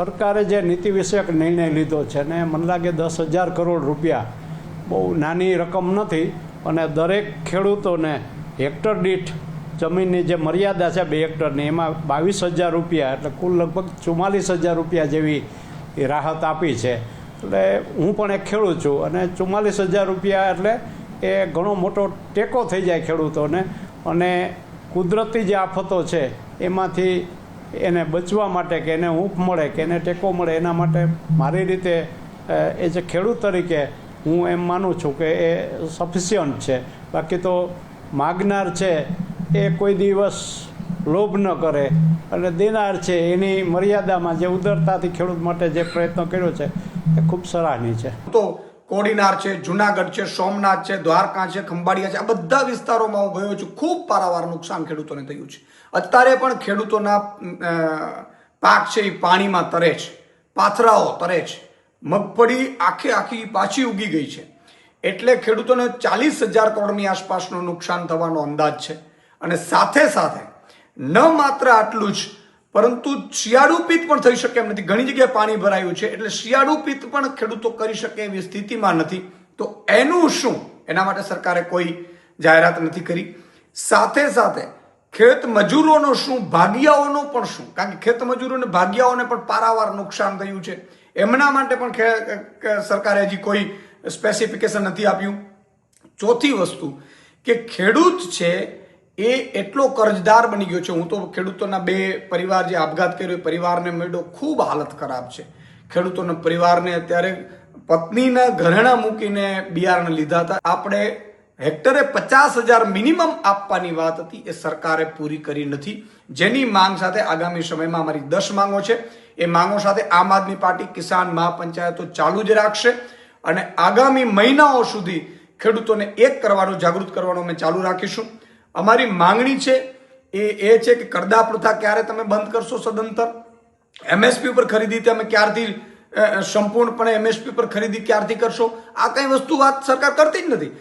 સરકારે જે નીતિ વિષયક નિર્ણય લીધો છે ને મને લાગે દસ હજાર કરોડ રૂપિયા બહુ નાની રકમ નથી અને દરેક ખેડૂતોને હેક્ટર દીઠ જમીનની જે મર્યાદા છે બે હેક્ટરની, એમાં બાવીસ હજાર રૂપિયા એટલે કુલ લગભગ ચુમ્માલીસ હજાર રૂપિયા જેવી રાહત આપી છે. એટલે હું પણ એક ખેડૂત છું અને ચુમ્માલીસ હજાર રૂપિયા એટલે એ ઘણો મોટો ટેકો થઈ જાય ખેડૂતોને અને કુદરતી જે આફતો છે એમાંથી એને બચવા માટે કે એને હૂંફ મળે કે એને ટેકો મળે એના માટે મારી રીતે અ, એ જે ખેડૂત તરીકે હું એમ માનું છું કે એ સફિશિયન્ટ છે. બાકી તો માગનાર છે એ કોઈ દિવસ લોભ ન કરે અને દેનાર છે એની મર્યાદામાં જે ઉદરતાથી ખેડૂત માટે જે પ્રયત્ન કર્યો છે એ ખૂબ સરાહનીય છે. તો કોડીનાર છે, જુનાગઢ છે, સોમનાથ છે, દ્વારકા છે, ખંભાળિયા છે, આ બધા વિસ્તારોમાં હું ગયો છું. ખૂબ પારાવાર નુકસાન ખેડૂતોને થયું છે. અત્યારે પણ ખેડૂતોના પાક છે એ પાણીમાં તરે છે. પાથરાઓ તરે છે. મગફળી આખે આખી પાછી ઉગી ગઈ છે. એટલે ખેડૂતોને ચાલીસ હજાર કરોડની આસપાસનું નુકસાન થવાનો અંદાજ છે. અને સાથે સાથે ન માત્ર આટલું જ પરંતુ શિયાળુ પિત્ત પણ થઈ શકે એમ નથી. ઘણી જગ્યાએ પાણી ભરાયું છે એટલે શિયાળુ પિત્ત પણ ખેડૂતો કરી શકે એવી સ્થિતિમાં નથી. તો એનું શું? એના માટે સરકારે કોઈ જાહેરાત નથી કરી. સાથે સાથે ખેત મજૂરોનો શું? ભાગિયાઓનો પણ શું? કારણ કે ખેત મજૂરોને ભાગિયાઓને પણ પારાવાર નુકસાન થયું છે. એમના માટે પણ સરકારે હજી કોઈ સ્પેસિફિકેશન નથી આપ્યું. ચોથી વસ્તુ કે ખેડૂત છે એ એટલો કરજદાર બની ગયો છે. હું તો ખેડૂતોના બે પરિવાર જે આપઘાત કર્યો, એ પરિવારને મળ્યો ખૂબ હાલત ખરાબ છે. ખેડૂતોના પરિવારને અત્યારે પત્નીના ઘરેણા મૂકીને બિયારણ લીધા હતા. આપણે હેક્ટરે પચાસ હજાર મિનિમમ આપવાની વાત હતી. એ સરકારે પૂરી કરી નથી. જેની માંગ સાથે આગામી સમયમાં અમારી દસ માંગો છે. એ માંગો સાથે આમ આદમી પાર્ટી કિસાન મહાપંચાયતો ચાલુ જ રાખશે અને આગામી મહિનાઓ સુધી ખેડૂતોને એક કરવાનું, જાગૃત કરવાનું અમે ચાલુ રાખીશું. અમારી માંગણી છે એ એ છે કે કરદા પ્રથા ક્યારે તમે બંધ કરશો સદંતર? એમએસપી ઉપર ખરીદી તમે ક્યારથી સંપૂર્ણપણે એમએસપી પર ખરીદી ક્યારથી કરશો? આ કઈ વસ્તુ વાત સરકાર કરતી જ નથી.